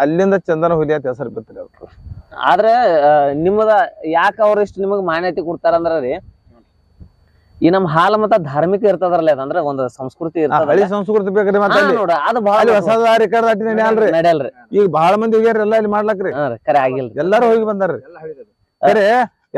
ಅಲ್ಲಿಂದ ಚಂದನ ಹುಲಿ ಅಂತ ಹೆಸರು ಬಿತ್ತರಿ ಅವ್ರು ಆದ್ರ ಆ, ನಿಮ್ಮದ ಯಾಕ ಅವ್ರ ಇಷ್ಟ ನಿಮಗ್ ಮಾನ್ಯತೆ ಕೊಡ್ತಾರಂದ್ರ ರೀ ಈ ನಮ್ ಹಾಲ ಮತ್ತ ಧಾರ್ಮಿಕ ಇರ್ತದ್ರಲ್ಲ ಅದಂದ್ರ ಒಂದ್ ಸಂಸ್ಕೃತಿ ಆ ಇರ್ತದ ಹಳಿ ಸಂಸ್ಕೃತಿ ಬೇಕ್ರಿ ಮತ್ತೆ ಅಲ್ಲಿ. ನೋಡ ಅದು ಬಹಳ ಹೊಸ ದಾರಿ ನಡೆಯಲ್ರಿ ನಡೆಯಲ್ರಿ. ಈಗ ಬಹಳ ಮಂದಿ ಹೋಗ್ಯಾರ ಎಲ್ಲ ಇಲ್ಲಿ ಮಾಡ್ಲಕ್ರಿ. ಹಾ ರೀ ಕರೆ ಆಗಿಲ್ರಿ. ಎಲ್ಲಾರು ಹೋಗಿ ಬಂದಾರ್ರಿ. ಕರೆ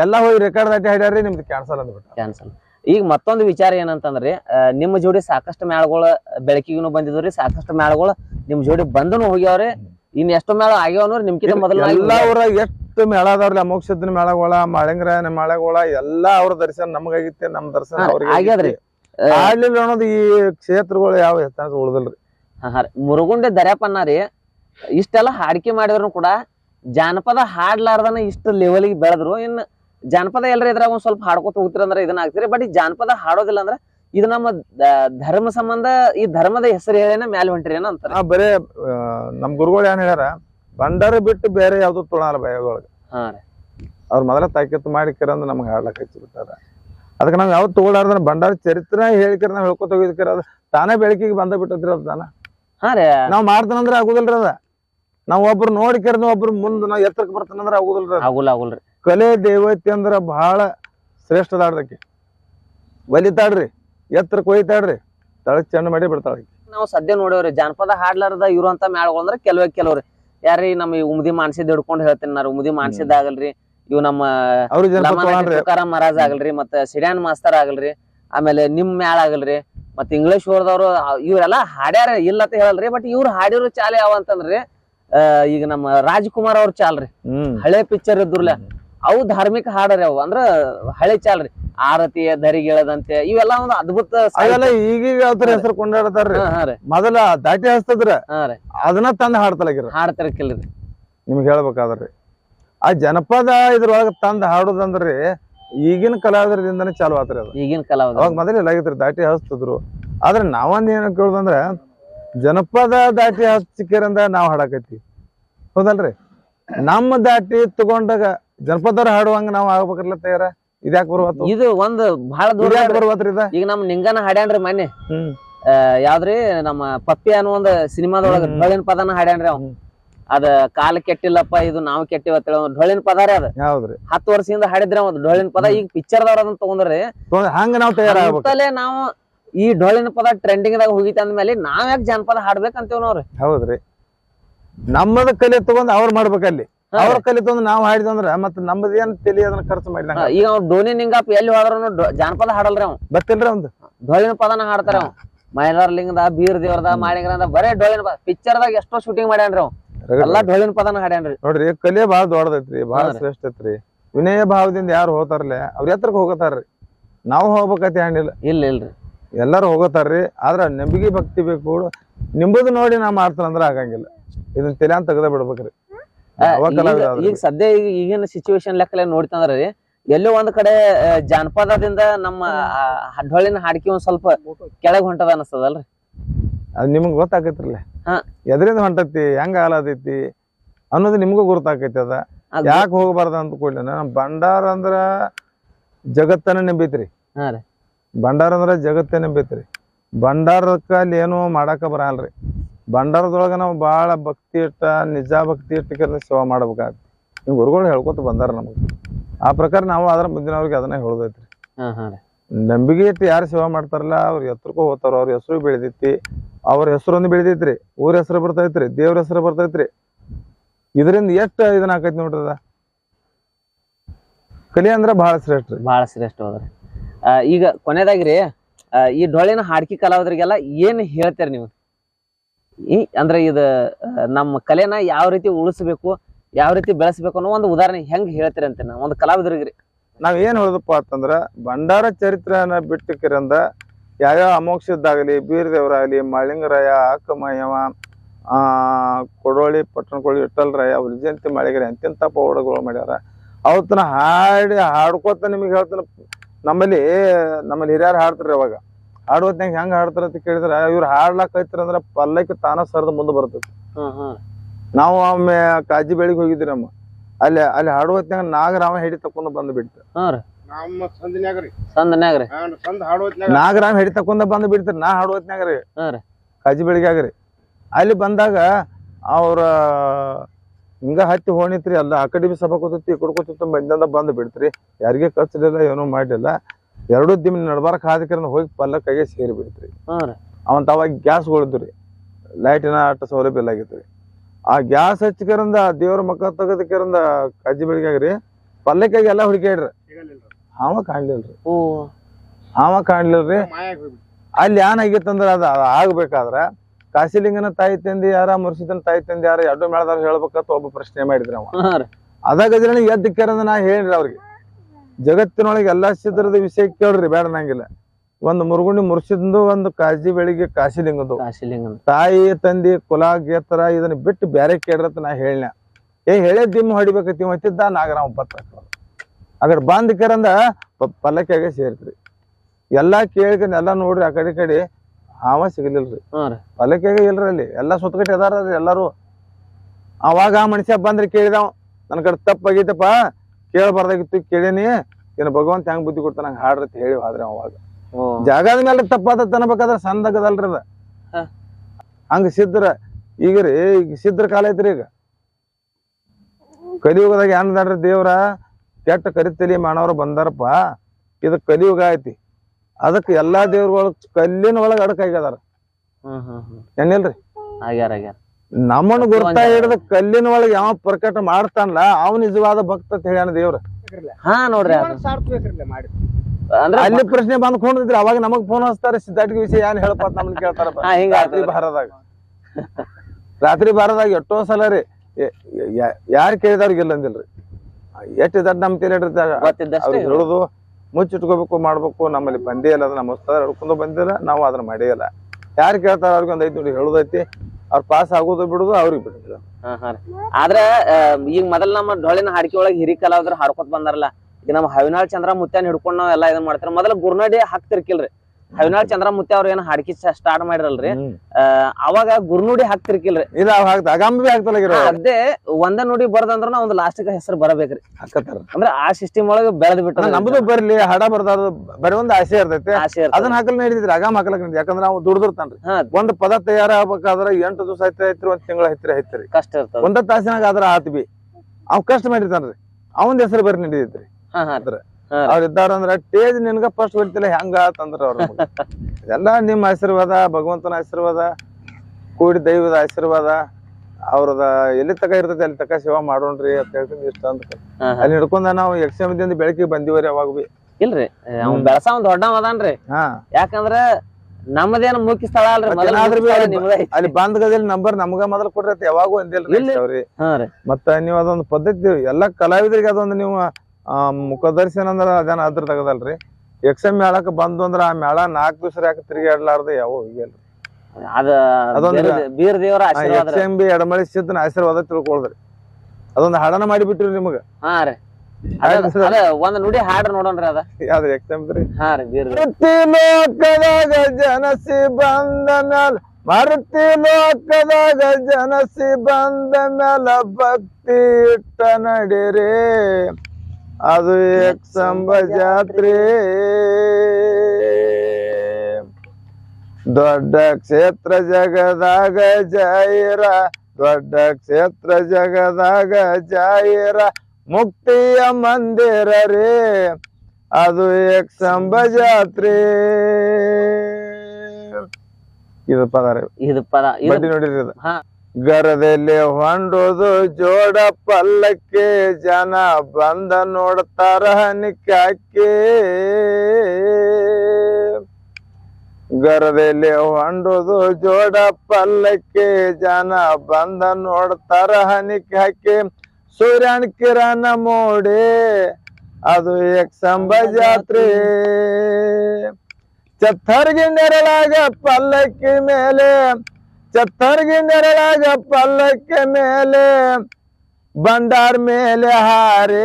ಎಲ್ಲಾ ಹೋಗಿ ರೆಕಾರ್ಡ್ ದಾಟಿ ಹಾಡ್ಯಾರ್ರಿ ನಿಮ್ದು ಕ್ಯಾನ್ಸಲ್ ಅಂದ್ಬಿಟ್ಟ. ಕ್ಯಾನ್ಸಲ್ ಈಗ ಮತ್ತೊಂದು ವಿಚಾರ ಏನಂತಂದ್ರಿ ಆ, ನಿಮ್ಮ ಜೋಡಿ ಸಾಕಷ್ಟು ಮೇಳಗಳು ಬೆಳಕಿಗೂ ಬಂದಿದ್ರಿ ಸಾಕಷ್ಟು ಮೇಳಗಳು ನಿಮ್ ಜೋಡಿ ಬಂದನು ಹೋಗ್ಯಾವ್ರಿ. ಇನ್ ಎಷ್ಟು ಮೇಳ ಆಗ್ಯಾವನು ನಿಮ್ಕಿಂತ ಮೊದಲ ಎಲ್ಲಾ ಊರಾಗ ಎಷ್ಟು ಮೇಳ ಅದಾವ್ರಿ ಅಮೋಕ್ಷದ ಮೇಳಗಳ ಮಾಳಿಂಗರಾಯನ ಮೇಳಗಳ ಎಲ್ಲಾ ಅವ್ರ ದರ್ಶನ ನಮಗಾಗಿತ್ತೆ ನಮ್ ದರ್ಶನ ಆಗ್ಯಾದ್ರಿ. ಆಗ್ಲಿಲ್ಲ ಅನ್ನೋದು ಈ ಕ್ಷೇತ್ರಗಳು ಯಾವ ಉಳದಲ್ರಿ. ಉಳ್ದಲ್ರಿ ಮುರುಗುಂಡೆ ದರ್ಯಾಪನ್ನ ರೀ ಇಷ್ಟೆಲ್ಲ ಹಾಡಿಕೆ ಮಾಡಿದ್ರು ಕೂಡ ಜಾನಪದ ಹಾಡ್ಲಾರ್ದನ ಇಷ್ಟು ಲೆವೆಲ್ಗೆ ಬೆಳೆದ್ರು. ಇನ್ನು ಜಾನಪದ ಎಲ್ಲರ ಇದ್ರಾಗ ಒಂದ್ ಸ್ವಲ್ಪ ಹಾಡ್ಕೊತ ಹೋಗ್ತಿರಂದ್ರ ಇದನ್ನ ಆಗ್ತಿರಿ ಬಟ್ ಈ ಜಾನಪದ ಹಾಡೋದಿಲ್ಲ ಅಂದ್ರೆ ಇದು ನಮ್ಮ ಧರ್ಮ ಸಂಬಂಧ ಈ ಧರ್ಮದ ಹೆಸರು ಹೇಳೇನ ಮ್ಯಾಲ ಹೊಂಟ್ರಿ ಏನೋ ಅಂತಾರೆ. ಬರೇ ನಮ್ ಗುರುಗಳು ಏನ್ ಹೇಳ್ಯಾರ ಬಂಡಾರ ಬಿಟ್ಟು ಬೇರೆ ಯಾವ್ದು ತುಳಾಲ ಬಯದೊಳಗ ಹಾ ರೀ. ಅವ್ರ ಮೊದಲ ತಾಕೀತು ಮಾಡಿ ಅಂದ್ರೆ ನಮ್ಗೆ ಹಾಡ್ಲಕ್ ಹಚ್ಚಿ ಬಿಟ್ಟಾರ ಅದಕ್ಕೆ ನಾವ್ ಯಾವ್ದು ತಗೊಳಾರ್ದ ಬಂಡಾರ ಚರಿತ್ರ ಹೇಳಿಕರ ನಾವ್ ಹೇಳ್ಕೊತ ಹೋಗಿದ್ಕರ ಅದು ತಾನೇ ಬೆಳಕಿಗೆ ಬಂದ ಬಿಟ್ಟದ್ರಿ ಅದ ತಾನ. ಹಾ ರೀ. ನಾವ್ ಮಾಡ್ತಾನಂದ್ರ ಆಗುದಿಲ್ರಿ ಅದ. ನಾವ್ ಒಬ್ರು ನೋಡಿಕರ ಒಬ್ರು ಮುಂದ್ ನಾವ್ ಎತ್ತರಕ್ ಬರ್ತಾನಂದ್ರ ಆಗುದಿಲ್ರಿ ಅದು. ಆಗುಲ್ರಿ ಕಲೆ ದೇವತೆ ಅಂದ್ರ ಬಹಳ ಶ್ರೇಷ್ಠದಾಡ್ದಕ್ಕೆ ಬಲಿತಾಡ್ರಿ. ಎತ್ತರಕ್ ಕೊಯ್ತಾಡ್ರಿ ತಳಕ್ ಚಂದ ಮಾಡಿ ಬಿಡ್ತಾಳ ನಾವು ಸದ್ಯ ನೋಡೇವ್ರಿ ಜಾನಪದ ಹಾಡ್ಲಾರದ ಇರುವಂತ ಮೇಳಗಳು ಅಂದ್ರೆ ಕೆಲವೇ ಕೆಲವ್ರಿ. ಯಾರೀ ನಮ್ಮ ಈ ಉಮ್ದಿ ಮಾನ್ಸಿದ್ ಹಿಡ್ಕೊಂಡು ಹೇಳ್ತೀನಿ ನಾರು ಉಮ್ದಿ ಮಾನ್ಸಿದ್ ಆಗಲ್ರಿ. ಇವ್ ನಮ್ಮ ತುಕಾರಾಮ್ ಮಹಾರಾಜ್ ಆಗಲ್ರಿ ಮತ್ತ ಸಿಡ್ಯಾನ್ ಮಾಸ್ತರ್ ಆಗಲ್ರಿ ಆಮೇಲೆ ನಿಮ್ ಮ್ಯಾಳ ಆಗಲ್ರಿ ಮತ್ತ ಇಂಗ್ಲಿಷ್ ಓದವ್ರು ಇವ್ರೆಲ್ಲಾ ಹಾಡ್ಯಾರ ಇಲ್ಲ ಅಂತ ಹೇಳಲ್ರಿ ಬಟ್ ಇವ್ರು ಹಾಡಿರೋ ಚಾಲೆ ಯಾವ ಅಂತಂದ್ರಿ ಆ, ಈಗ ನಮ್ಮ ರಾಜ್ಕುಮಾರ್ ಅವ್ರ ಚಾಲ್ರಿ. ಹಳೆ ಪಿಕ್ಚರ್ ಇದ್ರಲ್ಲ. ಅವು ಧಾರ್ಮಿಕ ಹಾಡರಿ ಅವು. ಅಂದ್ರ ಹಳೆ ಚಾಲ್ರಿ. ಆರತಿಯ ಧರಿಗೆಳದಂತೆ ಇವೆಲ್ಲ ಒಂದು ಅದ್ಭುತ. ಅವೆಲ್ಲ ಈಗೀಗ ಹೆಸರು ಕೊಂಡಾಡ್ತಾರ್ರಿ. ಮೊದಲ ದಾಟಿ ಹಸ್ತದ್ರ ಅದನ್ನ ತಂದ್ ಹಾಡ್ತಲಾಗಿರ. ಹಾಡ್ತಿರ್ಕಿಲ್ರಿ. ನಿಮ್ಗೆ ಹೇಳ್ಬೇಕಾದ್ರಿ. ಆ ಜನಪದ ಇದ್ರೊಳಗ ತಂದ್ ಹಾಡೋದಂದ್ರಿ ಈಗಿನ ಕಲಾವಿದರಿಂದನೇ ಚಾಲು ಆತ್ರಿ ಅದು. ಈಗಿನ ಕಲಾವಿದ. ಅವಾಗ ಮೊದಲೇ ಇಲ್ಲಾಗಿತ್ರಿ ದಾಟಿ ಹಚ್ತಿದ್ರು ಆದ್ರೆ ನಾವೊಂದ್ ಏನ್ ಕೇಳುದಂದ್ರ ಜನಪದ ದಾಟಿ ಹಚ್ಚಿಕರಂದ ನಾವ್ ಹಾಡಕತ್ತಿ ಹೌದಲ್ರಿ? ನಮ್ಮ ದಾಟಿ ತಗೊಂಡಾಗ ಜನಪದವ್ರ ಹಾಡುವಂಗ ನಾವ್ ಆಗ್ಬೇಕಲ್ಲ ತಯಾರ. ಇದ್ಯಾಕ್ ಬರ್ವತ್ತು? ಇದು ಒಂದು ಬಹಳ ದೂರ ಇದ್ಯಾಕ್ ಬರ್ವತ್ರಿ ಇದ? ಈಗ ನಮ್ ನಿಂಗನ ಹಾಡ್ಯಾನ್ರಿ ಮನೆ ಹ್ಮ್. ಆ, ಯಾವ್ದ್ರಿ? ನಮ್ಮ ಪಪ್ಪಿ ಅನ್ನೋ ಒಂದು ಸಿನಿಮಾದೊಳಗ ಹ್ಮ್. ಡೊಳ್ಳಿನ ಪದನ ಹಾಡ್ಯಾನ್ರಿ ಅವ್. ಅದ ಕಾಲ ಕೆಟ್ಟಿಲ್ಲಪ್ಪ ಇದು ನಾವು ಕೆಟ್ಟಿವ ಅಂತೇಳಿ ಒಂದ್ ಡೊಳ್ಳಿನ ಪದ ರೀ ಅದ. ಯಾವ್ದ್ರಿ? ಹತ್ತು ವರ್ಷದಿಂದ ಹಾಡಿದ್ರೆ ಒಂದು ಡೊಳ್ಳಿನ ಪದ. ಈಗ ಪಿಕ್ಚರ್ದವ್ರ ಅದನ್ನ ತಗೊಂಡ್ರಿ. ತೊಗೊಂಡ್ ಹಂಗ ನಾವ್ ಅಂತಲೇ ನಾವು ಈ ಡೊಳಿನ ಪದ ಟ್ರೆಂಡಿಂಗ್ ದಾಗ ಹೋಗಿತ್ತ ಅಂದ್ಮೇಲೆ ನಾವ್ ಯಾಕೆ ಜನಪದ ಹಾಡ್ಬೇಕಂತೇವ್ ನೋವ್ರಿ ಹೌದ್ರಿ. ನಮ್ಮದ ಕಲೆ ತಗೊಂಡ್ ಅವ್ರ ಮಾಡ್ಬೇಕಲ್ಲಿ. ಅವ್ರ ಕಲಿತಂದ್ರೆ ನಾವ್ ಹಾಡಿದಂದ್ರ ಮತ್ತ ನಮ್ದೇನ್ ತಲಿ ಅದನ್ನ ಖರ್ಚು ಮಾಡಿಲ್ಲ ಈಗ ಅವ್ರ ಡೋನಿ ನಿಂಗಪ್ಪ ಎಲ್ಲಿ ಹೋದ್ರೂ ಜಾನಪದ ಹಾಡಲ್ರಿ ಅವ್ ಬತ್ತಿಲ್ರಿ ಅವ್ನ್ ಡೊಳ್ಳಿನ ಪದನ ಹಾಡ್ತಾರ ಅವ್ ಮೈಲಾರ್ ಲಿಂಗದ ಬೀರ್ ದೇವ್ರದ ಬರೆ ಬರೇ ಡೊಳ್ಳಿನ ಪದ ಪಿಕ್ಚರ್ದಾಗ ಎಷ್ಟೋ ಶೂಟಿಂಗ್ ಮಾಡ್ಯಾನ್ರಿ ಅವ್ ಎಲ್ಲಾ ಡೊಳ್ಳಿನ ಪದನ ಹಾಡ್ಯಾನ್ರಿ. ನೋಡ್ರಿ ಕಲೆ ಬಾಳ ದೊಡ್ಡದೈತ್ರಿ ಬಾಳ ಶ್ರೇಷ್ಠ ಐತ್ರಿ. ವಿನಯ ಭಾವದಿಂದ ಯಾರು ಹೋಗ್ತಾರಲ್ಲ ಅವ್ರ ಎತ್ತರಕ್ ಹೋಗತಾರ್ರಿ ನಾವು ಹೋಗ್ಬೇಕತಿ ಹಣ್ಣಿಲ್ಲ ಇಲ್ಲ. ಇಲ್ರಿ. ಎಲ್ಲಾರು ಹೋಗತಾರ್ರಿ ಆದ್ರ ನಂಬಿಕೆ ಭಕ್ತಿ ಬೇಕು. ನಿಂಬುದು ನೋಡಿ ನಾ ಮಾಡ್ತಾನಂದ್ರ ಆಗಂಗಿಲ್ಲ. ಇದನ್ನ ತಲೆ ಅಂತ ತೆಗದ ಬಿಡ್ಬೇಕ್ರಿ. ಈಗ- ಸದ್ಯ ಈಗ ಈಗಿನ ಸಿಚುವೇಶನ್ ಲೆಕ್ಕ ನೋಡ್ತಂದ್ರಿ ಎಲ್ಲೋ ಒಂದ್ ಕಡೆ ಜಾನಪದದಿಂದ ನಮ್ಮ ಆ, ಹಾಡ್ಕಿ ಒಂದ್ ಸ್ವಲ್ಪ ಕೆಳಗ್ ಹೊಂಟದ ಅನಸ್ತದಲ್ರಿ? ಅದ್ ನಿಮ್ಗ್ ಗೊತ್ತಾಕೈತ್ರಲ್ಲ ಹಾ. ಎದ್ರಿಂದ ಹೊಂಟತಿ ಹೆಂಗ ಹಾಲಾದೈತಿ ಅನ್ನೋದು ನಿಮ್ಗೂ ಗುರ್ತಾಕೈತಿ ಅದ. ಯಾಕೆ ಹೋಗಬಾರ್ದ ಅಂತ ಕೂಡ ನಮ್ ಭಂಡಾರ ಅಂದ್ರ ಜಗತ್ತನ್ನ ನಂಬೈತ್ರಿ. ಭಂಡಾರ ಅಂದ್ರ ಜಗತ್ತೇ ನಂಬೈತ್ರಿ. ಭಂಡಾರಕ್ಕ ಅಲ್ಲಿ ಏನು ಮಾಡಾಕ ಬರಲ್ರಿ. ಭಂಡಾರದೊಳಗ ನಾವು ಭಾಳ ಭಕ್ತಿ ಇಟ್ಟ ನಿಜ ಭಕ್ತಿ ಇಟ್ಟಕ್ಕೆ ಸೇವಾ ಮಾಡ್ಬೇಕಾಗ್ತದೆ ನಿಮ್ ಗುರುಗಳು ಹೇಳ್ಕೊತ ಬಂದಾರ ನಮಗೆ. ಆ ಪ್ರಕಾರ ನಾವು ಅದ್ರ ಮುಂದಿನವ್ರಿಗೆ ಅದನ್ನ ಹೇಳೋದೈತ್ರಿ. ನಂಬಿಕೆ ಇಟ್ಟು ಯಾರು ಸೇವಾ ಮಾಡ್ತಾರಲ್ಲ ಅವ್ರ ಎತ್ತರಕ್ಕೂ ಹೋಗ್ತಾರ ಅವ್ರ ಹೆಸರು ಬೆಳೆದೈತಿ ಅವ್ರ ಹೆಸರೊಂದು ಬೆಳೆದೈತ್ರಿ ಊರ ಹೆಸರು ಬರ್ತೈತ್ರಿ ದೇವ್ರ ಹೆಸರು ಬರ್ತೈತ್ರಿ. ಇದರಿಂದ ಎಷ್ಟು ಇದನ್ನ ಆಕೈತಿ ನೋಡ್ರಿ ಅದ? ಕಲಿ ಅಂದ್ರ ಬಹಳ ಶ್ರೇಷ್ಠ ಬಹಳ ಶ್ರೇಷ್ಠ ಹೋದ್ರಿ ಈಗ ಕೊನೆದಾಗ್ರಿ ಈ ಡೊಳ್ಳಿನ ಹಾಡ್ಕಿ ಕಲಾವಿದರಿಗೆಲ್ಲ ಏನ್ ಹೇಳ್ತೀರಿ ನೀವು? ಈ ಅಂದ್ರೆ ಇದು ನಮ್ಮ ಕಲೆನ ಯಾವ ರೀತಿ ಉಳಿಸ್ಬೇಕು, ಯಾವ ರೀತಿ ಬೆಳೆಸ್ಬೇಕು ಅನ್ನೋ ಒಂದು ಉದಾಹರಣೆ ಹೆಂಗ್ ಹೇಳ್ತೀರಿ ಅಂತ ನಾವು, ಒಂದು ಕಲಾವಿದರಿಗ್ರಿ ನಾವ್ ಏನ್ ಹೇಳುದಪ್ಪ ಅಂತಂದ್ರ, ಭಂಡಾರ ಚರಿತ್ರೆಯನ್ನ ಬಿಟ್ಟಕ್ಕಿರಂದ ಯಾವ್ಯಾವ ಅಮೋಕ್ಷದ್ದಾಗಲಿ ಬೀರದೇವರಾಗಲಿ, ಮಳಿಂಗರಾಯ ಆಕಮಯವ ಆ, ಕೊಡೋಳಿ ಪಟ್ಟಣಕೊಳ್ಳಿ ಇಟ್ಟಲ್ರಾಯ ವಿಜಯಂತಿ ಮಾಳಿಗರಿ ಎಂತೆಂತ ಪೌಡಗಳು ಮಾಡ್ಯಾರ. ಅವತ್ತನ ಹಾಡಿ ಹಾಡ್ಕೋತ ನಿಮಗೆ ಹೇಳ್ತಾನ ನಮ್ಮಲ್ಲಿ ನಮ್ಮಲ್ಲಿ ಹಿರಿಯರು ಹಾಡ್ತಾರ ಅವಾಗ. ಹಾಡುವತ್ನಾಗ ಹೆಂಗ್ ಹಾಡ್ತಾರ ಅಂತ ಕೇಳಿದ್ರ ಇವ್ರು ಹಾಡ್ಲಾಕ್ ಐತ್ರ ಅಂದ್ರ ಪಲ್ಲಕ್ಕಿ ತಾನ ಸರದ ಮುಂದೆ ಬರ್ತೈತಿ. ನಾವು ಒಮ್ಮೆ ಕಾಜಿ ಬೆಳಿಗ್ಗೆ ಹೋಗಿದ್ರಿ ನಮ್ಮ. ಅಲ್ಲಿ ಅಲ್ಲಿ ಹಾಡುವತ್ನಾಗ ನಾಗರಾಮ ಹೆಡಿ ತಕೊಂಡ್ ಬಂದ್ ಬಿಡ್ತ. ನಾಗರಾಮ ಹಿಡಿ ತಕೊಂಡ ಬಂದ್ ಬಿಡ್ತಾರ ನಾ ಹಾಡುವತ್ನಾಗ ರೀ. ಕಾಜಿ ಬೆಳಿಗ್ಯಾಗ್ರಿ ಅಲ್ಲಿ ಬಂದಾಗ ಅವ್ರ ಹಿಂಗ ಹತ್ತಿ ಹೋಣಿತ್ರಿ ಅಲ್ಲ ಆ ಕಡೆ ಬಿ ಸಭಾ ಕೂತೈತಿ ಈ ಕಡೆ ಬಂದು ಬಿಡ್ತ್ರಿ ಯಾರಿಗೆ ಖರ್ಚಲಿಲ್ಲ ಏನೂ ಮಾಡಿಲ್ಲ ಎರಡೂ ದಿನ ನಡ್ಬಾರಕ್ ಹಾದಿಕರನ್ನ ಹೋಗಿ ಪಲ್ಲಕ್ಕಾಗೆ ಸೇರಿ ಬಿಡ್ತ್ರಿ ರೀ. ಅವಂತ ಅವಾಗ ಗ್ಯಾಸ್ ಹೊಳಿದ್ರಿ ಲೈಟಿನ ಅಟ್ಟ ಸೌಲಭ್ಯ ಇಲ್ಲ ಆಗಿತ್ತು ರೀ. ಆ ಗ್ಯಾಸ್ ಹಚ್ಕರಿಂದ ದೇವ್ರ ಮಕ್ಕ ತೆಗದಕ್ಕಿರಂದ ಕಜ್ಜಿ ಬೆಳಿಗ್ಯಾಗ ರೀ ಪಲ್ಲಕ್ಕಾಗಿ ಎಲ್ಲ ಹುಡುಕ್ಯಾಡ್ರಿ. ಅವ ಹಾವ ಕಾಣ್ಲಿಲ್ರಿ ಓ. ಹಾವ ಕಾಣ್ಲಿಲ್ರಿ ಅಲ್ಲಿ ಅಲ್ಲಿ ಏನಾಗಿತ್ತಂದ್ರ ಅದ ಆಗ್ಬೇಕಾದ್ರ ಕಾಶಿಲಿಂಗನ ತಾಯಿ ತಂದಿ ಯಾರ ಮುರ್ಸಿದನ ತಾಯಿ ತಂದಿ ಯಾರ ಎರಡು ಮೇಳದಾರ ಹೇಳ್ಬೇಕಂತ ಒಬ್ಬ ಪ್ರಶ್ನೆ ಮಾಡಿದ್ರಿ ಅವ. ರೀ. ಅದಾಗ ಗಜನ ಎದ್ದ ಕೆರಂದ ನಾ ಹೇಳ್ರಿ ಅವ್ರಿಗೆ. ಜಗತ್ತಿನೊಳಗೆ ಎಲ್ಲಾ ಸಿದ್ರದ ವಿಷಯ ಕೇಳ್ರಿ ಬೇಡ ನಂಗಿಲ್ಲ. ಒಂದು ಮುರುಗುಂಡಿ ಮುರ್ಸಿದ್ದು ಒಂದು ಕಾಜಿ ಬೆಳಿಗ್ಗೆ ಕಾಶಿಲಿಂಗದ್ದು. ಕಾಶಿಲಿಂಗ ತಾಯಿ ತಂದಿ ಕುಲ ಗೇತರ ಇದನ್ನ ಬಿಟ್ಟು ಬ್ಯಾರೆ ಕೇಳ್ರತ್ ನಾ ಹೇಳಿನ ಏ ಹೇಳೇ ದಿಮ್ಮ ಹೊಡಿಬೇಕತ್ತಿ ಹೊತ್ತಿದ್ದ ನಾಗರಾಮ ಬತ್ತ ಕಡೆ ಬಂದ್ ಕೇರಂದ ಪಲ್ಲಕ್ಕಿಯಾಗೆ ಸೇರ್ತ್ರಿ. ಎಲ್ಲಾ ಕೇಳ್ಕೊಂಡ್ ಎಲ್ಲಾ ನೋಡ್ರಿ ಆ ಕಡೆ ಕಡೆ ಹಾವ ಸಿಗಲಿಲ್ರಿ. ಪಲ್ಲಕ್ಕಿಯಾಗ ಇಲ್ರಿ ಅಲ್ಲಿ. ಎಲ್ಲಾ ಸುತ್ತಕಟ್ಟಿ ಅದಾರ ಎಲ್ಲಾರು. ಅವಾಗ ಆ ಮನುಷ್ಯ ಬಂದ್ರಿ ಕೇಳಿದವ್ ನನ್ ಕಡೆ ತಪ್ಪಾಗೈತಪ್ಪ ಕೇಳಬಾರ್ದಾಗಿತ್ತು ಕೇಳೇನಿ. ಏನು ಭಗವಂತ ಹೆಂಗ್ ಬುದ್ಧಿ ಕೊಡ್ತಾನ ಹಂಗ ಹಾಡ್ರಿ ಅಂತ ಹೇಳಿ ಹೋದ್ರೆ ಅವಾಗ. ಜಾಗದ ಮೇಲೆ ತಪ್ಪಾದ ತನಬೇಕಾದ್ರೆ ಸಂದಗದಲ್ರಿ ಅದ. ಹಂಗ ಸಿದ್ರ ಈಗ ರೀ ಈಗ ಸಿದ್ರ ಕಾಲ ಐತ್ರಿ ಈಗ. ಕಲಿಯುಗದಾಗ ಏನ್ದಾಡ್ರಿ ದೇವ್ರ? ಕೆಟ್ಟ ಕರಿತಲಿ ಮಾನವರು ಬಂದಾರಪ್ಪ. ಇದು ಕಲಿಯುಗ ಐತಿ. ಅದಕ್ಕೆ ಎಲ್ಲಾ ದೇವ್ರಗಳು ಕಲ್ಲಿನ ಒಳಗ ಅಡಕಾಗ್ಯದಾರ ಹ್ಮ್ ಹ್ಮ್ ಹ್ಮ್. ಏನಿಲ್ರಿ ಆಗ್ಯಾರ ಆಗ್ಯಾರ. ನಮ್ಮನ್ನ ಗುರ್ತಾ ಹಿಡಿದ ಕಲ್ಲಿನ ಒಳಗೆ ಯಾವ ಪ್ರಕಟ ಮಾಡ್ತಾನಲ್ಲ ಅವ್ ನಿಜವಾದ ಭಕ್ತ ಅಂತ ಹೇಳ್ಯಾನ ದೇವ್ರ. ಹಾ ನೋಡ್ರಿ ಮಾಡಿ. ಅಂದ್ರೆ ಅಲ್ಲಿ ಪ್ರಶ್ನೆ ಬಂದ್ಕೊಂಡಿದ್ರಿ ಅವಾಗ ನಮಗ್ ಫೋನ್ ಹಚ್ತಾರೆ ಸಿದ್ಧಾಟಿಗೆ ವಿಷಯ ಏನ್ ಹೇಳಪ್ಪ ಅಂತ ಕೇಳ್ತಾರ ಕೇಳ್ತಾರಪ್ಪ. ಹಾ, ಹಿಂಗ ರಾತ್ರಿ ಭಾರದಾಗ. ರಾತ್ರಿ ಭಾರದಾಗ ಎಷ್ಟೋ ಸಲ ರೀ ಯಾರು ಕೇಳಿದವ್ರಿಗೆ ಇಲ್ಲ ಅಂದಿಲ್ರಿ. ಎಷ್ಟು ಇದಾಟ್ ನಮ್ ತಲೆ ಹೇಳುದು ಮುಚ್ಚಿಟ್ಕೋಬೇಕು ಮಾಡ್ಬೇಕು ನಮ್ಮಲ್ಲಿ ಬಂದೇ ಇಲ್ಲ ಅದು ನಮ್ಮ ಹೊಸ್ತಾರ ಹಿಡ್ಕೊಂಡು ಬಂದಿಲ್ಲ ನಾವು ಅದನ್ನ ಮಾಡೇ ಇಲ್ಲ. ಯಾರು ಕೇಳ್ತಾರ ಅವ್ರಿಗೆ ಒಂದ್ ಐದು ನೋಡಿ ಹೇಳುದೈತಿ. ಅವ್ರ ಪಾಸ್ ಆಗೋದು ಬಿಡುದು ಅವ್ರಿಗೆ ಬಿಡುದಿಲ್ಲ. ಆದ್ರ ಈಗ ಮೊದಲ ನಮ್ಮ ಡೊಳಿನ ಹಾಡಿಕೆ ಒಳಗೆ ಹಿರಿ ಕಲಾವಿದ್ರು ಹಾಡ್ಕೊತ ಬಂದಾರಲ್ಲ, ಈಗ ನಮ್ಮ ಹವಿನಾಳ್ ಚಂದ್ರ ಮುತ್ಯಾನ್ ಹಿಡ್ಕೊಂಡು ನಾವ್ ಎಲ್ಲಾ ಇದನ್ ಮಾಡ್ತಾರ. ಮೊದಲ ಗುರ್ನಡಿ ಹಾಕ್ತಿರ್ಕಿಲ್ರಿ. ಹವಿನಾಳ್ ಚಂದ್ರ ಮುತ್ಯ ಅವ್ರ ಏನ್ ಹಾಡ್ಕಿ ಸ್ಟಾರ್ಟ್ ಮಾಡಿರಲ್ರಿ ಅವಾಗ ಗುರ್ನುಡಿ ಹಾಕ್ತಿರ್ಕಿಲ್ರಿ. ಇಲ್ಲ ಅಗಾಂಬ ಹಾಕ್ತಲ್ಲ ಅದೇ ಒಂದ ನುಡಿ ಬರದಂದ್ರ ಒಂದ್ ಲಾಸ್ಟ್ ಹೆಸರು ಬರಬೇಕ್ರಿ. ಅಂದ್ರೆ ಅಂದ್ರ ಆ ಸಿಸ್ಟಮ್ ಒಳಗ ಬೆಳೆದ್ ಬಿಟ್ಟ ನಮ್ದು ಬರ್ಲಿ ಹಡ ಬರ್ದಾರ ಬರೀ ಒಂದ್ ಆಸೆ ಇರ್ತೈತಿ. ಅದನ್ನ ಹಾಕಲ್ ನಡೀತಿದ್ರಿ ಅಗಾಮ್ ಹಾಕಲಕ್ ನಡೀತಿ ಯಾಕಂದ್ರ ನಾವು ದುಡ್ದಿರ್ತಾನ್ರಿ. ಒಂದ್ ಪದ ತಯಾರಾಗ್ಬೇಕಾದ್ರ ಎಂಟು ದಿವಸ ಐತ್ರಿ ಐತ್ರಿ ಒಂದ್ ತಿಂಗಳ ಐತ್ರಿ ಐತ್ರಿ ಕಷ್ಟ ಇರ್ತದ. ಒಂದ ತಾಸಿನಾಗ ಆದ್ರ ಆತ್ ಬಿ. ಅವ್ ಕಷ್ಟ ಮಾಡಿರ್ತಾನ್ರಿ. ಅವಂದ್ ಹೆಸರು ಬರೀ ನಡೀತೈತ್ರಿ ಹಾ ಹಾ. ಅದ್ರ ಹಾ. ಅವ್ರ ಇದ್ದಾರಂದ್ರ ಟೇಜ್ ನಿನ್ಗ ಫಸ್ಟ್ ಬಿಡ್ತಿಲ್ಲ ಹೆಂಗ ಆತಂದ್ರ ಅವ್ರ ಎಲ್ಲ ನಿಮ್ಮ ಆಶೀರ್ವಾದ ಭಗವಂತನ ಆಶೀರ್ವಾದ ಕೂಡಿ ದೈವದ ಆಶೀರ್ವಾದ ಅವ್ರದ ಎಲ್ಲಿ ತಕ ಇರ್ತೈತಿ ಅಲ್ಲಿ ತಕ ಸೇವಾ ಮಾಡೋಣ್ರಿ ಅಂತ ಹೇಳ್ತೀನಿ ಇಷ್ಟ ಅಂತ. ಅಲ್ಲಿ ಹಿಡ್ಕೊಂಡ ನಾವು ಯಕ್ಷಮದಿಂದ ಬೆಳಕಿಗೆ ಬಂದಿವರಿ ಅವಾಗ ಬಿ ಇಲ್ರಿ ಅವ್ನ್ ಬೆಳಸ ಒಂದ್ ದೊಡ್ಡ ಅದಾನ್ರಿ. ಹಾ. ಯಾಕಂದ್ರ ನಮ್ದೇನ ಮುಖ್ಯ ಸ್ಥಳ ಅಲ್ರಿ. ಅಲ್ಲಿ ಬಂದ್ ಗದಲ್ಲಿ ನಂಬರ್ ನಮ್ಗ ಮೊದಲು ಕೊಡ್ರಿ ಯಾವಾಗೂ ಅಂದಿಲ್ರಿ ಇಲ್ಲಿ- ಅವ್ರಿ. ಹಾ ರೀ. ಮತ್ತ ನೀವ್ ಅದೊಂದು ಪದ್ಧತಿ ಎಲ್ಲಾ ಕಲಾವಿದರಿಗೆ ಅದೊಂದು ನೀವು ಮುಖದರ್ಶನ ಅಂದ್ರ ಜನ ಅದ್ರ ತಗದಲ್ರಿ. ಯಕ್ಷಮ್ ಮೇಳಕ್ಕೆ ಬಂದು ಅಂದ್ರೆ ಆ ಮೇಳ ನಾಲ್ಕು ದಿವಸ ಯಾಕೆ ತಿರುಗಾಡ್ಲಾರ್ದು ಯಾವ ಹೋಗಿಲ್ರಿ ಬೀರ್- ದೇವರ. ಬಿ ಎಡಮಳಿ ಸಿದ್ದನ ಆಶೀರ್ವಾದ ತಿಳ್ಕೊಳ್ದ್ರಿ ಅದೊಂದು ಹಾಡನ ಮಾಡಿಬಿಟ್ರಿ ನಿಮಗ. ಹಾ ರೀ. ಒಂದ್ ನುಡಿ ಹಾಡ್ರಿ ನೋಡೋಣ್ರಿ ಅದ. ಯಾವ್ದು ರೀ? ಹಾ ರೀ ಬೀರ್ ಲೋಕದಾಗ ಜನಸಿ ಬಂದ ಮ್ಯಾಲ ಮರುತಿ ಲೋಕದಾಗ ಜನಸಿ ಬಂದ ಮ್ಯಾಲ ಭಕ್ತಿ ಇಟ್ಟ ನಡಿರಿ. ಅದು ಎಕ್ಸಂಬ ಜಾತ್ರೆ ದೊಡ್ಡ ಕ್ಷೇತ್ರ ಜಗದಾಗ ಜಾಯಿರ ದೊಡ್ಡ ಕ್ಷೇತ್ರ ಜಗದಾಗ ಜಾಯಿರ ಮುಕ್ತಿಯ ಮಂದಿರ ರೇ ಅದು ಎಕ್ಸಂಬ ಜಾತ್ರೆ ಇದು ಪದ ರೀ. ಇದು ಪದ ಇದು ಬಡ್ಡಿ ನೋಡಿರಿ. ಗರದಲ್ಲಿ ಹೊಂಡೋದು ಜೋಡ ಪಲ್ಲಕ್ಕೆ. ಜನ ಬಂದ ನೋಡ್ತಾರ ಹನಿಕಾಕೆ ಗರದಲ್ಲಿ ಹೊಂಡೋದು ಜೋಡ ಪಲ್ಲಕ್ಕೆ. ಜನ ಬಂದ ನೋಡ್ತಾರ ಹನಿಕಾಕೆ ಸೂರ್ಯನ ಕಿರಣ ಮೋಡೆ. ಅದು ಎಕ್ಸಂಬ ಜಾತ್ರೆ. ಚತ್ತರ್ಗಿ ನೆರಳಾಗ ಪಲ್ಲಕ್ಕಿ ಮೇಲೆ. ಚತ್ತರ್ಗಿ ನೆರಳಾಗ ಪಲ್ಲಕ್ಕೆ ಮೇಲೆ, ಬಂಡಾರ್ ಮೇಲೆ ಹಾರಿ.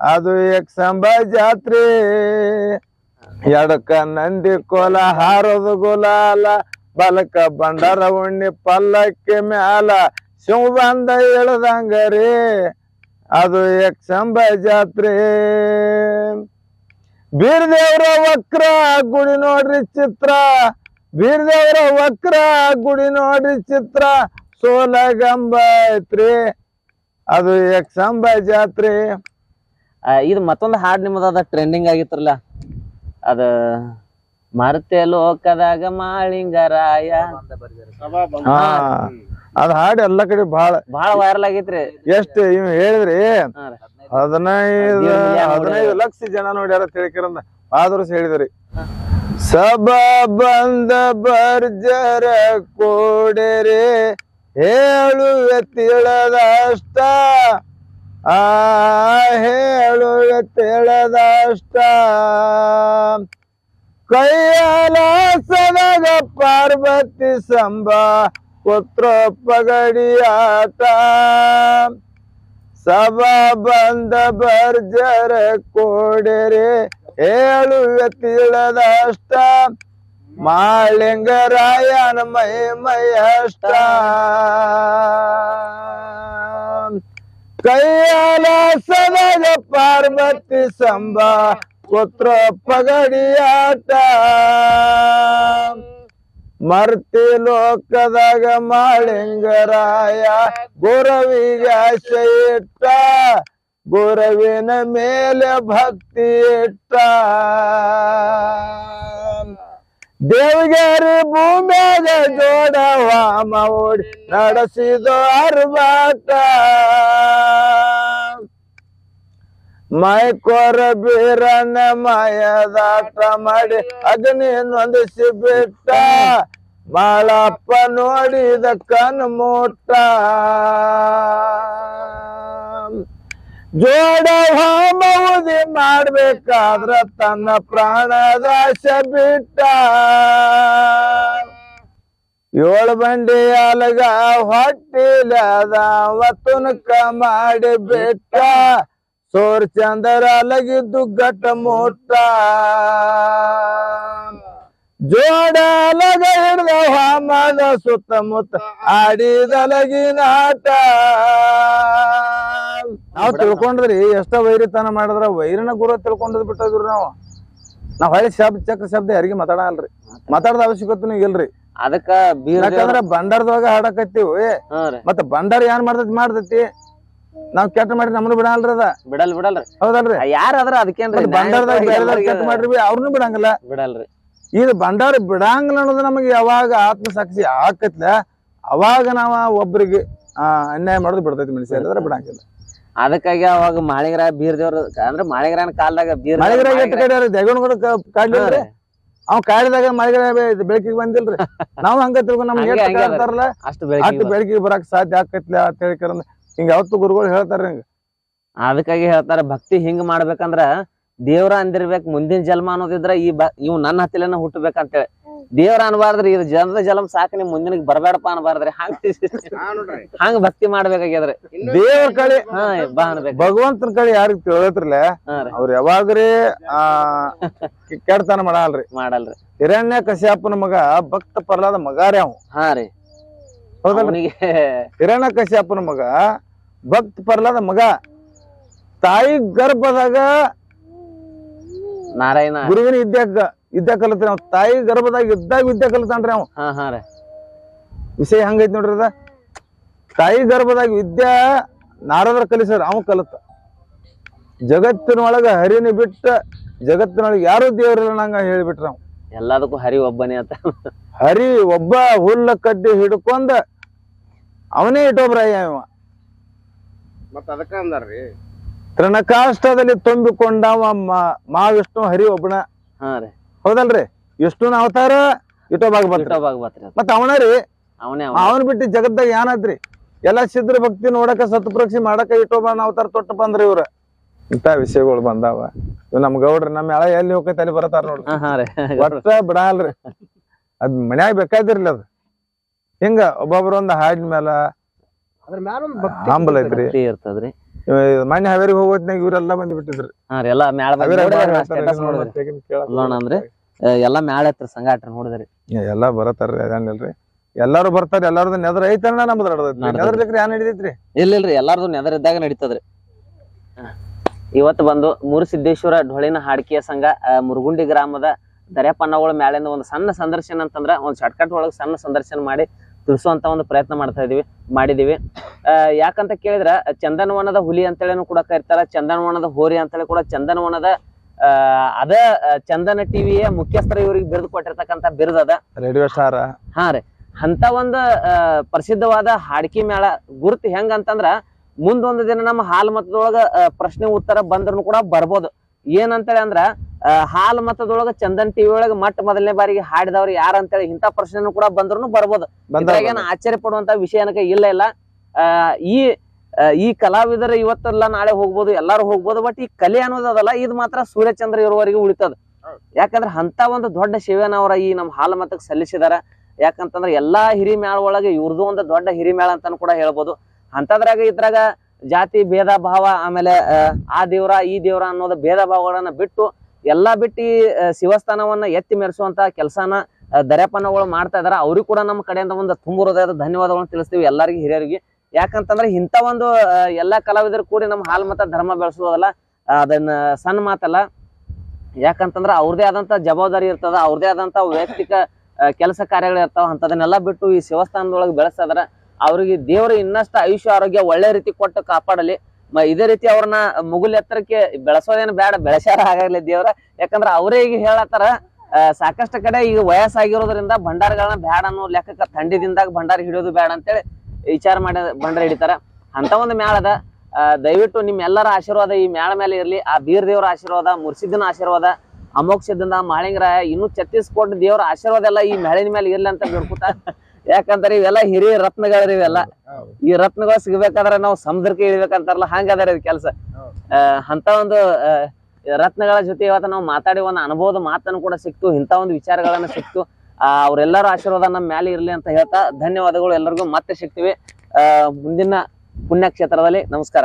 ಅದು ಏಕಸಂಬ ಜಾತ್ರೆ. ಎಡಕ ನಂದಿ ಕೋಲ ಹಾರೋದು ಗುಲಾಲ, ಬಲಕ ಬಂಡಾರ ಉಣ್ಣಿ ಪಲ್ಲಕ್ಕೆ ಮ್ಯಾಲ. ಶಿವ ಬಂದ ಇಳ್ದಂಗರಿ ಅದು ಏಕಸಂಬ ಜಾತ್ರೆ. ಬೀರದೇವ್ರ ವಕ್ರ, ಗುಡಿ ನೋಡ್ರಿ ಚಿತ್ರ. ಬೀರದೇವ್ರ ವಕ್ರ ಗುಡಿ ನೋಡ್ರಿ ಚಿತ್ರ ಸೋಲಗಂಬ ಐತ್ರಿ ಅದು ಏಕಸಂಬ ಜಾತ್ರಿ. ಇದು ಮತ್ತೊಂದು ಹಾಡ್ ಅದ ಟ್ರೆಂಡಿಂಗ್ ಆಗಿತ್ರಲ್ಲ ಅದ ಮರ್ತೆ ಲೋಕದಾಗ ಮಾಳಿಂಗರಾಯ. ಅದ್ ಹಾಡು ಎಲ್ಲಾ ಕಡೆ ಬಹಳ ಬಹಳ ವೈರಲ್ ಆಗೈತ್ರಿ. ಎಷ್ಟ್ ಇವ್ ಹೇಳಿದ್ರಿ. ಹದಿನೈದು ಹದಿನೈದು ಲಕ್ಷ ಜನ ನೋಡ್ಯಾರ ತಿಳ್ಕಿರಂದ ಆದ್ರೂ ಹೇಳಿದ್ರಿ. ಸಭಾ ಬಂದ ಬರ್ಜರ ಕೋಡೆರೆ ಹೇಳುವೆ ತಿಳದಷ್ಟ ಆ ಹೇಳುವೆ ತಿಳದಷ್ಟ ಸದಗ ಪಾರ್ವತಿ ಸಂಬ ಪುತ್ರ ಪಗಡಿಯಾಟ ಸಭಾ ಬಂದ ಬರ್ಜರ ಕೋಡೆರೆ ಹೇಳುವೆ ತಿಳದಷ್ಟ ಮಾಳಿಂಗರಾಯನ ಮೈ ಮೈಯಷ್ಟ. ಕೈಯಾಲ ಸದಗ ಪಾರ್ವತಿ ಸಂಬ ಪುತ್ರ ಪಗಡಿಯಾಟ. ಮರ್ತಿ ಲೋಕದಾಗ ಮಾಳಿಂಗರಾಯ ಗುರವಿಗ ಇಟ್ಟ ಗುರವಿನ ಮೇಲೆ ಭಕ್ತಿ ಇಟ್ಟ. ದೇವಗಿರಿ ಭೂಮ್ಯಾಗ ಜೋಡವ ಓಡಿ ನಡೆಸಿದ ಅರ್ಬಾಟ ಮೈಕೋರ ಬೀರನ ಮಾಯದಾಟ ಮಾಡಿ ಅಗ್ನಿ ನೊಂದಿಸಿ ಬಿಟ್ಟ. ಮಾಳಪ್ಪ ನೋಡಿದ ಕಣ್ ಜೋಡ ಹೋಮವುದಿ ಮಾಡ್ಬೇಕಾದ್ರ ತನ್ನ ಪ್ರಾಣದಾಶ ಬಿಟ್ಟ. ಏಳು ಬಂಡಿ ಅಲಗ ಹೊಟ್ಟಿಲದ ತುನಕ ಮಾಡಿ ಬಿಟ್ಟ. ಸೋರ್ ಚಂದರ ಅಲಗಿದ್ದು ಗಟ್ಟ ಮುಟ್ಟ ಜೋಡ ಅಲಗ ಹಿಡ್ದ ಹಾಮದ ಸುತ್ತಮುತ್ತ ಆಡಿದಲಗಿನಾಟ ನಾವ್ ತಿಳ್ಕೊಂಡ್ರಿ ಎಷ್ಟ ವೈರಿತನ ಮಾಡಿದ್ರ ವೈರಿನ ಗುರು ತಿಳ್ಕೊಂಡದ್ ಬಿಟ್ಟೋದ್ರಿ ನಾವು. ನಾವ್ ಹಳೆ ಶಬ್ದ ಚಕ್ರ ಶಬ್ದ ಯಾರಿಗೆ ಮಾತಾಡಲ್ರಿ. ಮಾತಾಡದ ಅವಶ್ಯಕತೆನೂ ಇಲ್ರಿ. ಅದಕ್ಕ ಯಾಕಂದ್ರೆ ಬಂಡಾರದೊಳಗ ಹಾಡಕತ್ತೀವಿ. ಮತ್ತ ಬಂಡಾರ ಏನ್ ಮಾಡ್ತೈತಿ ಮಾಡ್ತೈತಿ. ನಾವ್ ಕೆಟ್ಟ ಮಾಡಿ ನಮ್ಮನ್ನು ಬಿಡಲ್ರಿ ಅದ. ಬಿಡಲ್ ಬಿಡಲ್ರಿ. ಹೌದಲ್ರಿ. ಯಾರಾದ್ರ ಅದಕ್ಕೇನ್ರಿ? ಬಂಡಾರದಾಗ ಬೇರೆದವ್ರ್ ಕೆಟ್ಟ ಮಾಡ್ರಿ ಅವ್ರನ್ನೂ ಬಿಡಂಗಿಲ್ಲ. ಬಿಡಲ್ರಿ. ಇದು ಬಂಡಾರ ಬಿಡಂಗಿಲ್ಲ ಅನ್ನೋದು ನಮಗೆ ಯಾವಾಗ ಆತ್ಮಸಾಕ್ಷಿ ಆಕತ್ಲ ಅವಾಗ ನಾವ ಒಬ್ರಿಗೆ ಅನ್ಯಾಯ ಮಾಡೋದು ಬಿಡ್ತೈತಿ ಮನುಷ್ಯ ಇಲ್ಲದ್ರ ಬಿಡಂಗಿಲ್ಲ. ಅದಕ್ಕಾಗಿ ಅವಾಗ ಮಾಳಿಗರ ಬೀರ್ದೇವ್ರ ಅಂದ್ರ ಮಾಳಿಗರನ ಕಾಲದಾಗ ಬೀರ್ ಮಳೆಗಿರಾಗ ಎಷ್ಟು ಕಡೆ ದೇವನಗಡ ಕಾಡ್ಲಿಲ್ರಿ? ಅವ್ ಕಾಡಿದಾಗ ಮಳೆಗಿರ ಬೆಳಕಿಗೆ ಬಂದಿಲ್ರಿ. ನಾವು ಹಂಗ ತಿಳ್ಕೊ ನಮ್ಗೆ ಹೇಳ್ತಾರಲ್ಲ ಅಷ್ಟು ಅಷ್ಟು ಬೆಳಕಿಗೆ ಬರಕ್ ಬರಾಕ್ ಸಾಧ್ಯ ಆಕೈತ್ಲ ಅಂತ ಹೇಳ್ಕರ ಹಿಂಗ ಯಾವತ್ತು ಗುರುಗಳು ಹೇಳ್ತಾರ ಹಿಂಗ. ಅದಕ್ಕಾಗಿ ಹೇಳ್ತಾರ ಭಕ್ತಿ ಹಿಂಗ್ ಮಾಡ್ಬೇಕಂದ್ರ ದೇವ್ರ ಅಂದಿರ್ಬೇಕು ಮುಂದಿನ ಜನ್ಮ ಅನ್ನೋದಿದ್ರ ಈ ಬ ಇವ್ ನನ್ನ ಹತ್ತಿಲೇನ ಹುಟ್ಟಬೇಕಂತೇಳಿ. ದೇವ್ರ ಅನ್ಬಾರ್ದ್ರಿ ಇದು ಜನದ ಜಲಂ ಸಾಕ ನಿಮ್ ಮುಂದಿನ ಬರ್ಬೇಡಪ್ಪ ಅನ್ಬಾರ್ದ್ರಿ. ಹಂಗ ಹಂಗ ಭಕ್ತಿ ಮಾಡ್ಬೇಕಾಗ್ಯದ್ರಿ. ದೇವ್ರ ಕಳಿ ಹಾ ಬಾ ಅನ್ಬೇಕು. ಭಗವಂತನ ಕಡೆ ಯಾರಿಗ್ ರೀ. ಅವ್ರ ಯಾವಾಗ್ರಿ ಆ ಕೆಡ್ತಾನ ಮಾಡಲ್ರಿ. ಮಾಡಲ್ರಿ. ಹಿರಣ್ಯ ಕಶ್ಯಪನ ಮಗ ಭಕ್ತ ಪರ್ಲಾದ ಮಗಾರಿ ಅವ್. ಹಾ ರೀ. ಹಿರಣ್ಯ ಕಶ್ಯಪನ ಮಗ ಭಕ್ತ ಪರ್ಲಾದ ಮಗ ತಾಯಿ ಗರ್ಭದಾಗ ನಾರಾಯಣ. ಗುರುವಿನ ವಿದ್ಯಾಕ ವಿದ್ಯಾ ಕಲಿತ್ರಿ ಅವ್ ತಾಯಿ ಗರ್ಭದಾಗ ಇದ್ದಾಗ ವಿದ್ಯಾ ಕಲಿತಾನ್ರಿ ಅವ ಹಾ ಹಾ ರೀ. ವಿಷಯ ಹಂಗೈತಿ ನೋಡ್ರಿ ಅದ? ತಾಯಿ ಗರ್ಭದಾಗ ವಿದ್ಯಾ ನಾರದ್ರ ಕಲಿಸ್ಯಾರ ಅವ ಕಲಿತ ಜಗತ್ತಿನೊಳಗ ಹರಿನ ಬಿಟ್ಟ ಜಗತ್ತಿನೊಳಗ ಯಾರು ದೇವ್ರಿಲ್ಲ ನಂಗ ಹೇಳಿಬಿಟ್ರ ಅವ್ ಎಲ್ಲದಕ್ಕೂ ಹರಿ ಒಬ್ಬನೇ ಅಂತ. ಹರಿ ಒಬ್ಬ ಹುಲ್ಲ ಕಡ್ಡಿ ಹಿಡ್ಕೊಂಡ ಅವನೇ ಇಟ್ಟೊಬ್ರಾಯ ಅವ ಮತ್ತ ಅದಕ್ಕ ಅಂದಾರ್ರಿ? ತೃಣಕಾಷ್ಟದಲ್ಲಿ ತುಂಬಿಕೊಂಡವ ಮಾವಿಷ್ಣು ಮಹಾವಿಷ್ಣು ಹರಿ ಒಬ್ಬನ. ಹಾ ರೀ. ಹೌದಲ್ರಿ? ವಿಷ್ಣುನ ಅವತಾರ ಇಟೋಬಾಗ ಬತ್ರಿ. ಅದು. ಮತ್ತ ಅವನ ರೀ? ಅವನೇ ಅವನ್. ಬಿಟ್ಟು ಜಗದ್ದಾಗ ಏನಾದ್ರಿ ಎಲ್ಲಾ ಸಿದ್ರ ಭಕ್ತಿ ನೋಡಕ ಸತ್ಪ್ರಕ್ಷಿ ಮಾಡಕ ಇಟೋಬಾನ ಅವತಾರ ತೊಟ್ಟ ಬಂದ್ರಿ ಇವ್ರ. ಇಂತ ವಿಷಯಗಳು ಬಂದಾವ. ಇವ್ ನಮ್ ಗೌಡ್ರಿ ನಮ್ ಎಳ ಎಲ್ಲಿ ಹೋಗೈತೆ ಅಲ್ಲಿ ಬರತಾರ ನೋಡ್ರಿ. ಹಾ ಹಾ ರೀ. ಒಟ್ಟ ಬಿಡಲ್ರಿ. ಅದ್ ಮನ್ಯಾಗ ಬೇಕಾದಿರ್ಲಿ ಅದ್. ಹಿಂಗ ಒಬ್ಬೊಬ್ರ ಒಂದ್ ಹಾಡಿನ ಮ್ಯಾಲ ಅದ್ರ ಮ್ಯಾಲ ಒಂದ್ ಭಕ್ತಿ ಹಂಬಲ್ ಐತ್ರಿ. ಭಕ್ತಿ ಇರ್ತದ್ರಿ. ಇವ- ಹಾವೇರಿ ಹೋಗೋದ್ನಾಗ ಹೋಗೋತ್ನಾಗ ಇವರೆಲ್ಲ ಬಂದ್ ಬಿಟ್ಟಿದ್ರಿ. ಹಾ ರೀ ಎಲ್ಲಾ ನೋಡಿದ್ರಿ ನೋಡೋಣ ಅಂದ್ರೆ ಎಲ್ಲಾ ಮ್ಯಾಳ ಐತ್ರಿ ಸಂಗಾಟ ನೋಡಿದ್ರಿ. ಎಲ್ಲಾ ಬರತಾರ್ರಿ ಅದೇನಿಲ್ರಿ. ಎಲ್ಲಾರು ಬರ್ತಾರ ಎಲ್ಲಾರ್ದು ನೆದ್ರ ಐತಣ್ಣ ನಮ್ದು ನಡ್ದೈತ್ರಿ. ನೆದರ್ಲಿಕ್ರಿ ಏನ್ ನಡಿತೈತ್ರಿ? ಇಲ್ಲ ಇಲ್ರಿ ಎಲ್ಲಾರ್ದು ನೆದರ್ ಇದ್ದಾಗ ನಡೀತದ್ರಿ. ಇವತ್ತು ಬಂದು ಮೂರುಸಿದ್ದೇಶ್ವರ ಢೊಳಿನ ಹಾಡಿಕೆಯ ಸಂಘ ಮುರುಗುಂಡಿ ಗ್ರಾಮದ ದರ್ಯಾಪನ್ನಗಳ ಮ್ಯಾಲಿಂದ ಒಂದು ಸಣ್ಣ ಸಂದರ್ಶನ ಅಂತಂದ್ರ ಒಂದು ಶಾರ್ಟ್ಕಟ್ ಒಳಗೆ ಸಣ್ಣ ಸಂದರ್ಶನ ಮಾಡಿ ತಿಳಿಸುವಂತ ಒಂದು ಪ್ರಯತ್ನ ಮಾಡ್ತಾ ಇದೀವಿ ಮಾಡಿದೀವಿ. ಯಾಕಂತ ಕೇಳಿದ್ರ ಚಂದನವನದ ಹುಲಿ ಅಂತೇಳಿನೂ ಕೂಡ ಕರಿತಾರ ಚಂದನವನದ ಹೋರಿ ಅಂತೇಳಿ ಕೂಡ ಚಂದನವನದ ಅದ ಚಂದನ ಟಿವಿಯ ಮುಖ್ಯಸ್ಥರ ಇವ್ರಿಗೆ ಬಿರುದು ಕೊಟ್ಟಿರ್ತಕ್ಕಂಥ ಬಿರುದದ ರೇಡಿಯೋ ಸ್ಟಾರ. ಹಾ ರೀ. ಅಂತ ಒಂದ್ ಪ್ರಸಿದ್ಧವಾದ ಹಾಡ್ಕಿ ಮೇಳ. ಗುರುತು ಹೆಂಗಂತಂದ್ರ ಮುಂದೊಂದು ದಿನ ನಮ್ಮ ಹಾಲ್ ಮತದೊಳಗ ಪ್ರಶ್ನೆ ಉತ್ತರ ಬಂದ್ರು ಕೂಡ ಬರ್ಬೋದು. ಏನಂತೇಳಿ ಅಂದ್ರ ಹಾಲ್ ಮತದೊಳಗ ಚಂದನ್ ಟಿವಿ ಒಳಗ ಮಟ್ಟ ಮೊದಲನೇ ಬಾರಿಗೆ ಹಾಡಿದವ್ರು ಯಾರ ಅಂತೇಳಿ ಇಂತ ಪ್ರಶ್ನೆನೂ ಕೂಡ ಬಂದ್ರು ಬರ್ಬೋದು. ಬಂದ ಇದ್ರಾಗೇನ್ ಆಶ್ಚರ್ಯ ಪಡುವಂತ ವಿಷಯ ಏನಕ ಇಲ್ಲ ಇಲ್ಲ. ಈ ಈ ಕಲಾವಿದರು ಇವತ್ತಲ್ಲ ನಾಳೆ ಹೋಗ್ಬೋದು ಎಲ್ಲಾರು ಹೋಗ್ಬೋದು ಬಟ್ ಈ ಕಲೆ ಅನ್ನೋದಲ್ಲ ಇದು ಮಾತ್ರ ಸೂರ್ಯಚಂದ್ರ ಇರುವವರೆಗೆ ಉಳಿತದ. ಯಾಕಂದ್ರೆ ಅಂತ ಒಂದು ದೊಡ್ಡ ಸೇವೆನ ಅವರ ಈ ನಮ್ಮ ಹಾಲ ಮತಕ್ಕೆ ಸಲ್ಲಿಸಿದಾರ. ಯಾಕಂತಂದ್ರೆ ಎಲ್ಲಾ ಹಿರಿಮೇಳ ಒಳಗೆ ಇವ್ರದ್ದು ಒಂದು ದೊಡ್ಡ ಹಿರಿಮೇಳ ಅಂತಾನು ಕೂಡ ಹೇಳ್ಬೋದು. ಅಂತದ್ರಾಗ ಇದ್ರಾಗ ಜಾತಿ ಭೇದ ಭಾವ ಆಮೇಲೆ ಆ, ದೇವ್ರ ಈ ದೇವ್ರ ಅನ್ನೋದು ಭೇದ ಭಾವಗಳನ್ನ ಬಿಟ್ಟು ಎಲ್ಲಾ ಬಿಟ್ಟು ಶಿವಸ್ಥಾನವನ್ನ ಎತ್ತಿ ಮೆರೆಸುವಂತ ಕೆಲಸನ ದರ್ಯಾಪನಗಳು ಮಾಡ್ತಾ ಇದಾರೆ. ಅವ್ರಿಗೂ ಕೂಡ ನಮ್ಮ ಕಡೆಯಿಂದ ಒಂದು ತುಂಬ ಹೃದಯದ ಧನ್ಯವಾದಗಳನ್ನ ತಿಳಿಸ್ತೀವಿ ಎಲ್ಲರಿಗೂ ಹಿರಿಯರಿಗೆ. ಯಾಕಂತಂದ್ರೆ ಇಂಥ ಒಂದು ಎಲ್ಲಾ ಕಲಾವಿದರು ಕೂಡಿ ನಮ್ಮ ಹಾಲ್ ಮತ ಧರ್ಮ ಬೆಳೆಸೋದಲ್ಲ ಅದನ್ನ ಸಣ್ಣ ಮಾತಲ್ಲ. ಯಾಕಂತಂದ್ರೆ ಅವ್ರದೇ ಆದಂತ ಜವಾಬ್ದಾರಿ ಇರ್ತದ ಅವ್ರದೇ ಆದಂತ ವೈಯಕ್ತಿಕ ಕೆಲಸ ಕಾರ್ಯಗಳು ಇರ್ತಾವ ಅಂತದನ್ನೆಲ್ಲ ಬಿಟ್ಟು ಈ ಶಿವಸ್ಥಾನದೊಳಗೆ ಬೆಳೆಸ್ತಾರ ಅವ್ರಿಗೆ ದೇವರು ಇನ್ನಷ್ಟು ಆಯುಷ್ಯ, ಆರೋಗ್ಯ ಒಳ್ಳೆ ರೀತಿ ಕೊಟ್ಟು ಕಾಪಾಡಲಿ. ಮ- ಇದೇ ರೀತಿ ಅವ್ರನ್ನ ಮುಗುಲ್ ಎತ್ತರಕ್ಕೆ ಬೆಳೆಸೋದೇನು ಬೇಡ, ಬೆಳೆಸ್ಯಾರ ಹಾಗಾಗ್ಲಿ ದೇವ್ರ. ಯಾಕಂದ್ರೆ ಅವರೇ ಈಗ ಹೇಳತ್ತಾರ ಸಾಕಷ್ಟು ಕಡೆ ಈಗ ವಯಸ್ಸಾಗಿರೋದ್ರಿಂದ ಭಂಡಾರಗಳನ್ನ ಬೇಡ ಅನ್ನೋ ಲೆಕ್ಕಕ್ಕೆ ಥಂಡಿದಿಂದಾಗ ಭಂಡಾರ ಹಿಡಿಯೋದು ಬೇಡ ಅಂತೇಳಿ ವಿಚಾರ ಮಾಡಿ ಭಂಡಾರ ಹಿಡಿತಾರ. ಅಂತ ಒಂದು ಮೇಳದ ದಯವಿಟ್ಟು ನಿಮ್ಮೆಲ್ಲರ ಆಶೀರ್ವಾದ ಈ ಮೇಳ ಮೇಲೆ ಇರಲಿ. ಆ ಬೀರ್ ದೇವರ ಆಶೀರ್ವಾದ, ಮುರ್ಸಿದ್ದಿನ ಆಶೀರ್ವಾದ ಅಮೋಕ್ಷದಿಂದ ಮಾಳಿಂಗ್ರಾಯ, ಇನ್ನು ಇನ್ನು ಛತ್ತೀಸ್ಗಢ ದೇವರ ಆಶೀರ್ವಾದ ಎಲ್ಲ ಈ ಮೇಳಿನ ಮೇಲೆ ಇರಲಿ ಅಂತ ಬೇಡ್ಕೊತ ಯಾಕಂದ್ರೆ ಇವೆಲ್ಲ ಹಿರಿಯ ರತ್ನಗಳ ಇವೆಲ್ಲ. ಈ ರತ್ನಗಳು ಸಿಗ್ಬೇಕಾದ್ರೆ ನಾವು ಸಮುದ್ರಕ್ಕೆ ಇಳಿಬೇಕಂತಾರಲ್ಲ ಹಂಗದಾರ ಇದು ಕೆಲಸ. ಅಂತ ಒಂದು ರತ್ನಗಳ ಜೊತೆ ಇವತ್ತು ನಾವು ಮಾತಾಡಿ ಒಂದು ಅನುಭವದ ಮಾತನ್ನು ಕೂಡ ಸಿಕ್ತು ಇಂಥ ಒಂದು ವಿಚಾರಗಳನ್ನ ಸಿಕ್ತು. ಆ, ಅವ್ರೆಲ್ಲರ ಆಶೀರ್ವಾದ ನಮ್ಮ ಮೇಲೆ ಇರಲಿ ಅಂತ ಹೇಳ್ತಾ ಧನ್ಯವಾದಗಳು ಎಲ್ಲರಿಗೂ ಮತ್ತೆ ಸಿಗ್ತೀವಿ ಅಹ್ ಮುಂದಿನ ಪುಣ್ಯಕ್ಷೇತ್ರದಲ್ಲಿ. ನಮಸ್ಕಾರ.